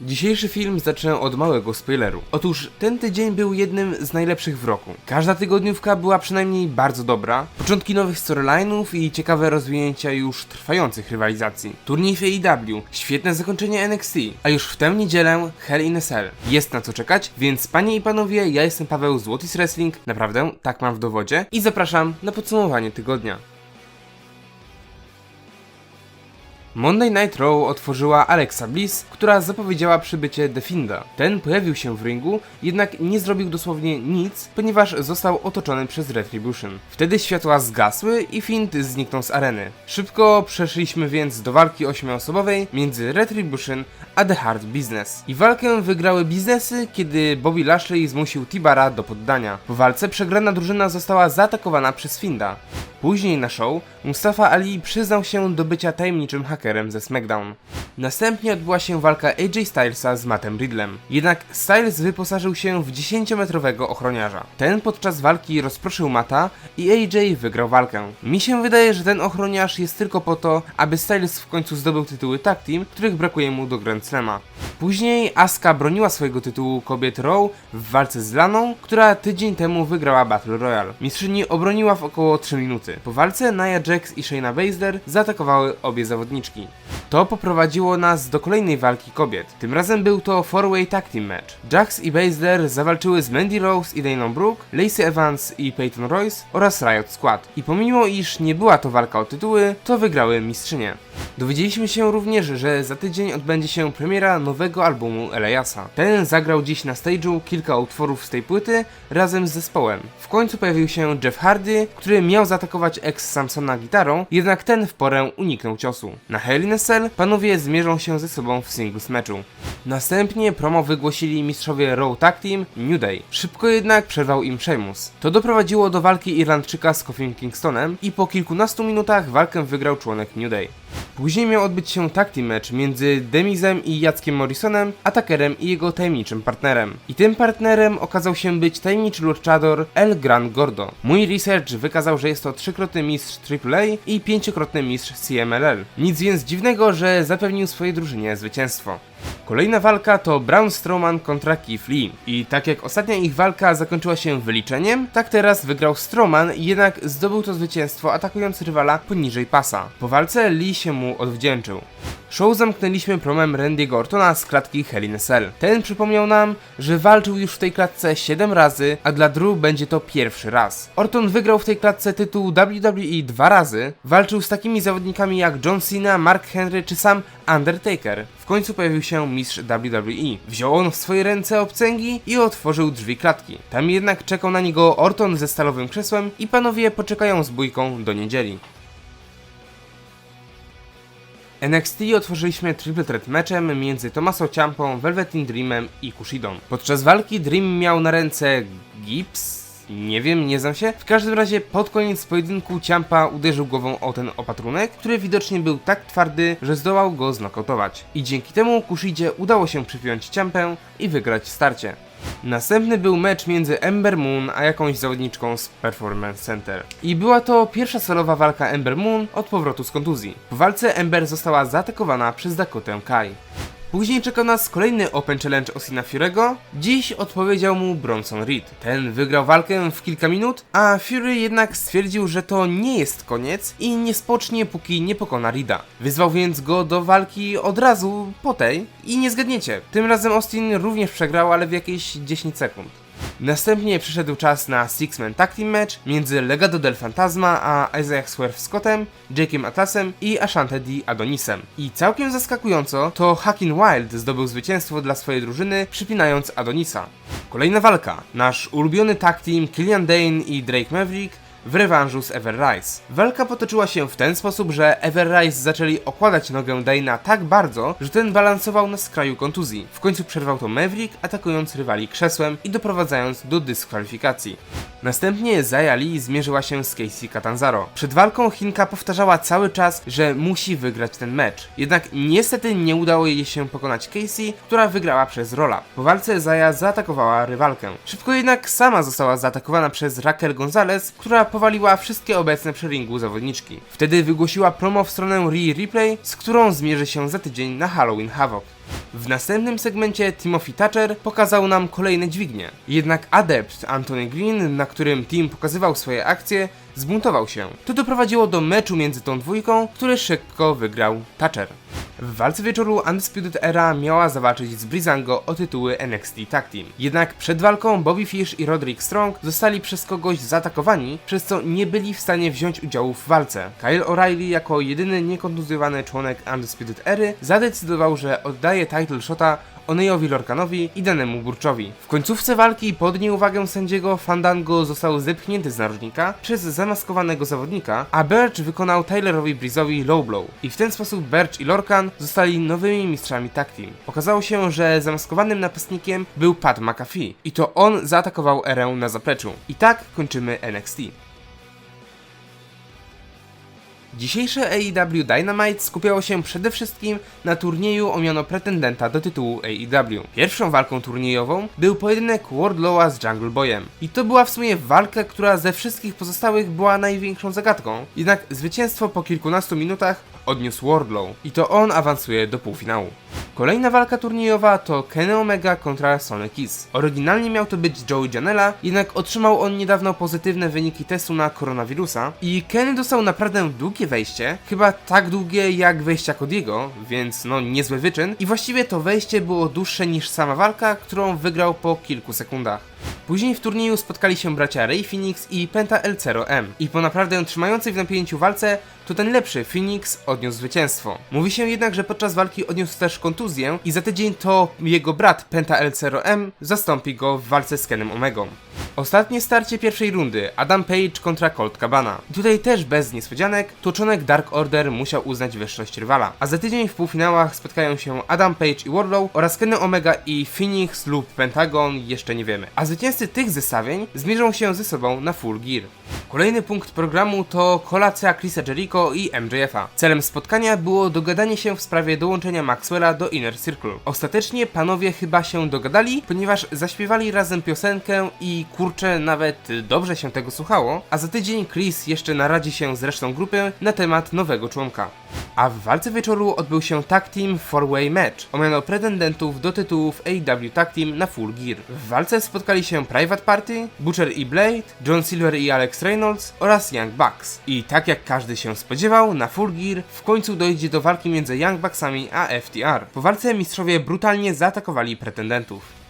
Dzisiejszy film zaczę od małego spoileru. Otóż ten tydzień był jednym z najlepszych w roku. Każda tygodniówka była przynajmniej bardzo dobra. Początki nowych storyline'ów i ciekawe rozwinięcia już trwających rywalizacji. Turniej w AEW, świetne zakończenie NXT, a już w tę niedzielę Hell in a Cell. Jest na co czekać, więc panie i panowie, ja jestem Paweł z Wrestling, naprawdę, tak mam w dowodzie i zapraszam na podsumowanie tygodnia. Monday Night Raw otworzyła Alexa Bliss, która zapowiedziała przybycie The Finda. Ten pojawił się w ringu, jednak nie zrobił dosłownie nic, ponieważ został otoczony przez Retribution. Wtedy światła zgasły i Find zniknął z areny. Szybko przeszliśmy więc do walki ośmioosobowej między Retribution a The Hard Business. I walkę wygrały biznesy, kiedy Bobby Lashley zmusił Tibara do poddania. Po walce przegrana drużyna została zaatakowana przez Finda. Później na show Mustafa Ali przyznał się do bycia tajemniczym hakerem ze SmackDown. Następnie odbyła się walka AJ Stylesa z Mattem Riddlem. Jednak Styles wyposażył się w 10-metrowego ochroniarza. Ten podczas walki rozproszył Mata i AJ wygrał walkę. Mi się wydaje, że ten ochroniarz jest tylko po to, aby Styles w końcu zdobył tytuły tag team, których brakuje mu do Grand Slama. Później Asuka broniła swojego tytułu kobiet Raw w walce z Laną, która tydzień temu wygrała Battle Royale. Mistrzyni obroniła w około 3 minuty. Po walce Nia Jax i Shayna Baszler zaatakowały obie zawodniczki. To poprowadziło nas do kolejnej walki kobiet. Tym razem był to four-way tag team match. Jax i Baszler zawalczyły z Mandy Rose i Dana Brooke, Lacey Evans i Peyton Royce oraz Riot Squad. I pomimo iż nie była to walka o tytuły, to wygrały mistrzynie. Dowiedzieliśmy się również, że za tydzień odbędzie się premiera nowego albumu Eliasa. Ten zagrał dziś na stage'u kilka utworów z tej płyty razem z zespołem. W końcu pojawił się Jeff Hardy, który miał zaatakować ex Samsona gitarą, jednak ten w porę uniknął ciosu. Na Hell in a Cell panowie zmierzą się ze sobą w singles meczu. Następnie promo wygłosili mistrzowie Raw Tag Team New Day. Szybko jednak przerwał im Sheamus. To doprowadziło do walki Irlandczyka z Kofi Kingstonem i po kilkunastu minutach walkę wygrał członek New Day. Później miał odbyć się tag team match między Demizem i Jackiem Morrisonem, atakerem i jego tajemniczym partnerem. I tym partnerem okazał się być tajemniczy luchador El Gran Gordo. Mój research wykazał, że jest to trzykrotny mistrz AAA i pięciokrotny mistrz CMLL. Nic więc dziwnego, że zapewnił swojej drużynie zwycięstwo. Kolejna walka to Braun Strowman kontra Keith Lee. I tak jak ostatnia ich walka zakończyła się wyliczeniem, tak teraz wygrał Strowman, jednak zdobył to zwycięstwo atakując rywala poniżej pasa. Po walce Lee się mu odwdzięczył. Show zamknęliśmy promem Randy'ego Ortona z klatki Hell Cell. Ten przypomniał nam, że walczył już w tej klatce 7 razy, a dla Drew będzie to pierwszy raz. Orton wygrał w tej klatce tytuł WWE dwa razy, walczył z takimi zawodnikami jak John Cena, Mark Henry czy sam Undertaker. W końcu pojawił się mistrz WWE. Wziął on w swoje ręce obcęgi i otworzył drzwi klatki. Tam jednak czekał na niego Orton ze stalowym krzesłem i panowie poczekają z bójką do niedzieli. NXT otworzyliśmy triple threat meczem między Tommaso Ciampą, Velveteen Dreamem i Kushidą. Podczas walki Dream miał na ręce gips, nie wiem, nie znam się. W każdym razie pod koniec pojedynku Ciampa uderzył głową o ten opatrunek, który widocznie był tak twardy, że zdołał go znokautować. I dzięki temu Kushidzie udało się przypiąć Ciampę i wygrać starcie. Następny był mecz między Ember Moon a jakąś zawodniczką z Performance Center. I była to pierwsza solowa walka Ember Moon od powrotu z kontuzji. Po walce Ember została zaatakowana przez Dakotę Kai. Później czeka nas kolejny Open Challenge Osina Fury'ego. Dziś odpowiedział mu Bronson Reed. Ten wygrał walkę w kilka minut, a Fury jednak stwierdził, że to nie jest koniec i nie spocznie póki nie pokona Reeda. Wyzwał więc go do walki od razu po tej i nie zgadniecie. Tym razem Austin również przegrał, ale w jakieś 10 sekund. Następnie przyszedł czas na Six-Man Tag Team Match między Legado del Fantasma a Isaiah Swerve Scottem, Jake'em Atlasem i Ashante D. Adonisem. I całkiem zaskakująco to Hakin Wild zdobył zwycięstwo dla swojej drużyny, przypinając Adonisa. Kolejna walka. Nasz ulubiony tag team Killian Dane i Drake Maverick w rewanżu z Everrise. Walka potoczyła się w ten sposób, że Everrise zaczęli okładać nogę Dana tak bardzo, że ten balansował na skraju kontuzji. W końcu przerwał to Maverick, atakując rywali krzesłem i doprowadzając do dyskwalifikacji. Następnie Zaya Lee zmierzyła się z Casey Catanzaro. Przed walką Chinka powtarzała cały czas, że musi wygrać ten mecz. Jednak niestety nie udało jej się pokonać Casey, która wygrała przez Rolla. Po walce Zaya zaatakowała rywalkę. Szybko jednak sama została zaatakowana przez Raquel Gonzalez, która powaliła wszystkie obecne przy ringu zawodniczki. Wtedy wygłosiła promo w stronę Rhea Ripley, z którą zmierzy się za tydzień na Halloween Havoc. W następnym segmencie Timothy Thatcher pokazał nam kolejne dźwignie. Jednak adept Anthony Green, na którym team pokazywał swoje akcje, zbuntował się. To doprowadziło do meczu między tą dwójką, który szybko wygrał Thatcher. W walce wieczoru Undisputed Era miała zawalczyć z Brizango o tytuły NXT Tag Team. Jednak przed walką Bobby Fish i Roderick Strong zostali przez kogoś zaatakowani, przez co nie byli w stanie wziąć udziału w walce. Kyle O'Reilly jako jedyny niekontuzjowany członek Undisputed Ery zadecydował, że oddaje title shota Oneyowi Lorkanowi i Danemu Burczowi. W końcówce walki pod nieuwagę sędziego Fandango został zepchnięty z narożnika przez zamaskowanego zawodnika, a Birch wykonał Tylerowi Breeze'owi low blow. I w ten sposób Birch i Lorcan zostali nowymi mistrzami tag team. Okazało się, że zamaskowanym napastnikiem był Pat McAfee i to on zaatakował Erę na zapleczu. I tak kończymy NXT. Dzisiejsze AEW Dynamite skupiało się przede wszystkim na turnieju o miano pretendenta do tytułu AEW. Pierwszą walką turniejową był pojedynek Wardlowa z Jungle Boyem. I to była w sumie walka, która ze wszystkich pozostałych była największą zagadką. Jednak zwycięstwo po kilkunastu minutach odniósł Wardlow i to on awansuje do półfinału. Kolejna walka turniejowa to Kenny Omega kontra Sonic Kiss. Oryginalnie miał to być Joey Janela, jednak otrzymał on niedawno pozytywne wyniki testu na koronawirusa i Kenny dostał naprawdę długie wejście, chyba tak długie jak wejścia Cody'ego, więc no niezły wyczyn i właściwie to wejście było dłuższe niż sama walka, którą wygrał po kilku sekundach. Później w turnieju spotkali się bracia Ray Phoenix i Penta El Zero M. I po naprawdę trzymającej w napięciu walce, to ten lepszy Phoenix odniósł zwycięstwo. Mówi się jednak, że podczas walki odniósł też kontuzję i za tydzień to jego brat Penta El Zero M zastąpi go w walce z Kenem Omegą. Ostatnie starcie pierwszej rundy Adam Page kontra Colt Cabana. Tutaj też bez niespodzianek tłuczonek Dark Order musiał uznać wyższość rywala. A za tydzień w półfinałach spotkają się Adam Page i Wardlow oraz Kenny Omega i Phoenix lub Pentagon, jeszcze nie wiemy. A zwycięzcy tych zestawień zmierzą się ze sobą na Full Gear. Kolejny punkt programu to kolacja Chrisa Jericho i MJF-a. Celem spotkania było dogadanie się w sprawie dołączenia Maxwella do Inner Circle. Ostatecznie panowie chyba się dogadali, ponieważ zaśpiewali razem piosenkę i kurczę, nawet dobrze się tego słuchało, a za tydzień Chris jeszcze naradzi się z resztą grupy na temat nowego członka. A w walce wieczoru odbył się Tag Team 4-Way Match, omiano pretendentów do tytułów AEW Tag Team na Full Gear. W walce spotkali się Private Party, Butcher i Blade, John Silver i Alex Reynolds oraz Young Bucks. I tak jak każdy się spodziewał, na Full Gear w końcu dojdzie do walki między Young Bucksami a FTR. Po walce mistrzowie brutalnie zaatakowali pretendentów.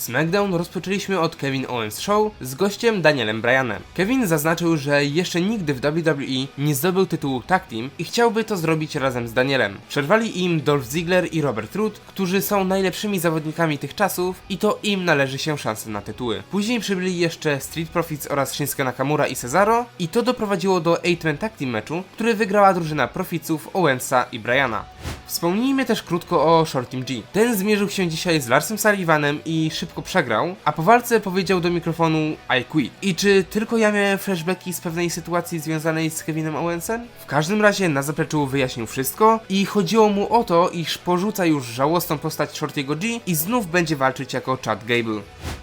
SmackDown rozpoczęliśmy od Kevin Owens Show z gościem Danielem Bryanem. Kevin zaznaczył, że jeszcze nigdy w WWE nie zdobył tytułu Tag Team i chciałby to zrobić razem z Danielem. Przerwali im Dolph Ziggler i Robert Root, którzy są najlepszymi zawodnikami tych czasów i to im należy się szansa na tytuły. Później przybyli jeszcze Street Profits oraz Shinsuke Nakamura i Cesaro i to doprowadziło do 8-man Tag Team meczu, który wygrała drużyna Profitsów Owensa i Bryana. Wspomnijmy też krótko o Shortim G. Ten zmierzył się dzisiaj z Larsem Sullivanem i szybko przegrał, a po walce powiedział do mikrofonu I quit. I czy tylko ja miałem flashbacki z pewnej sytuacji związanej z Kevinem Owensem? W każdym razie na zapleczu wyjaśnił wszystko i chodziło mu o to, iż porzuca już żałosną postać Shortiego G i znów będzie walczyć jako Chad Gable.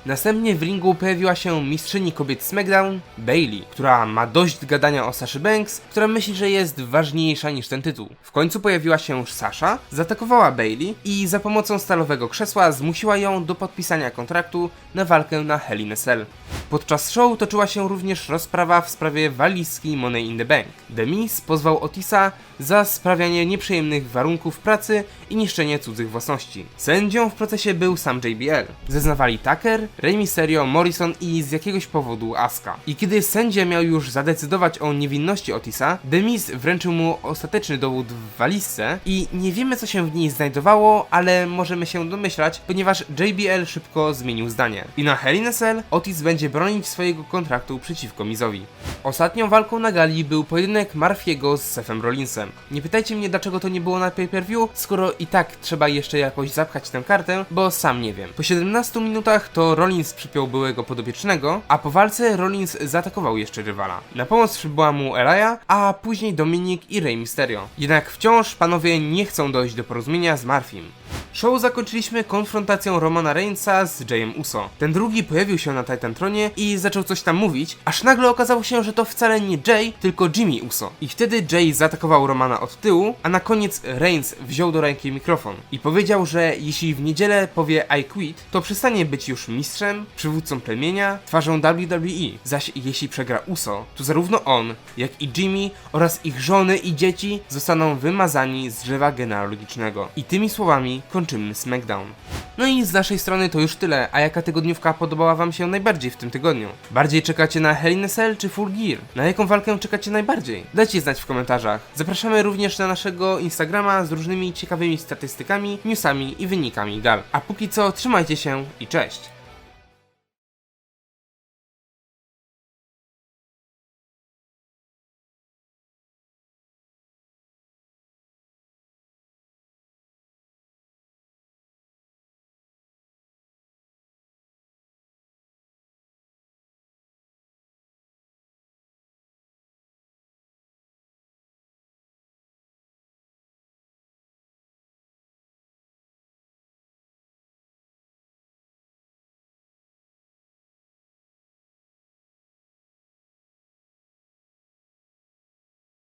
Następnie w ringu pojawiła się mistrzyni kobiet SmackDown, Bailey, która ma dość gadania o Saszy Banks, która myśli, że jest ważniejsza niż ten tytuł. W końcu pojawiła się Sasha, zaatakowała Bailey i za pomocą stalowego krzesła zmusiła ją do podpisania kontraktu na walkę na Hell in a Cell. Podczas show toczyła się również rozprawa w sprawie walizki Money in the Bank. Demis pozwał Otisa za sprawianie nieprzyjemnych warunków pracy i niszczenie cudzych własności. Sędzią w procesie był sam JBL. Zeznawali Tucker, Rey Mysterio, Morrison i z jakiegoś powodu Asuka. I kiedy sędzia miał już zadecydować o niewinności Otisa, Demis wręczył mu ostateczny dowód w walizce i nie wiemy co się w niej znajdowało, ale możemy się domyślać, ponieważ JBL szybko zmienił zdanie. I na Hell in a Cell Otis będzie bronić swojego kontraktu przeciwko Mizowi. Ostatnią walką na gali był pojedynek Marfiego z Sefem Rollinsem. Nie pytajcie mnie dlaczego to nie było na pay-per-view, skoro i tak trzeba jeszcze jakoś zapchać tę kartę, bo sam nie wiem. Po 17 minutach to Rollins przypiął byłego podopiecznego, a po walce Rollins zaatakował jeszcze rywala. Na pomoc przybyła mu Elaya, a później Dominik i Rey Mysterio. Jednak wciąż panowie nie chcą dojść do porozumienia z Marfim. Show zakończyliśmy konfrontacją Romana Reignsa z Jayem Uso. Ten drugi pojawił się na Titan Tronie i zaczął coś tam mówić, aż nagle okazało się, że to wcale nie Jay, tylko Jimmy Uso. I wtedy Jay zaatakował Romana od tyłu, a na koniec Reigns wziął do ręki mikrofon i powiedział, że jeśli w niedzielę powie I quit, to przestanie być już mistrzem, przywódcą plemienia, twarzą WWE. Zaś jeśli przegra Uso, to zarówno on, jak i Jimmy oraz ich żony i dzieci zostaną wymazani z drzewa genealogicznego. I tymi słowami kończymy SmackDown. No i z naszej strony to już tyle, a jaka tygodniówka podobała wam się najbardziej w tym tygodniu? Bardziej czekacie na Hell in a Cell czy Full Gear? Na jaką walkę czekacie najbardziej? Dajcie znać w komentarzach. Zapraszamy również na naszego Instagrama z różnymi ciekawymi statystykami, newsami i wynikami gal. A póki co trzymajcie się i cześć!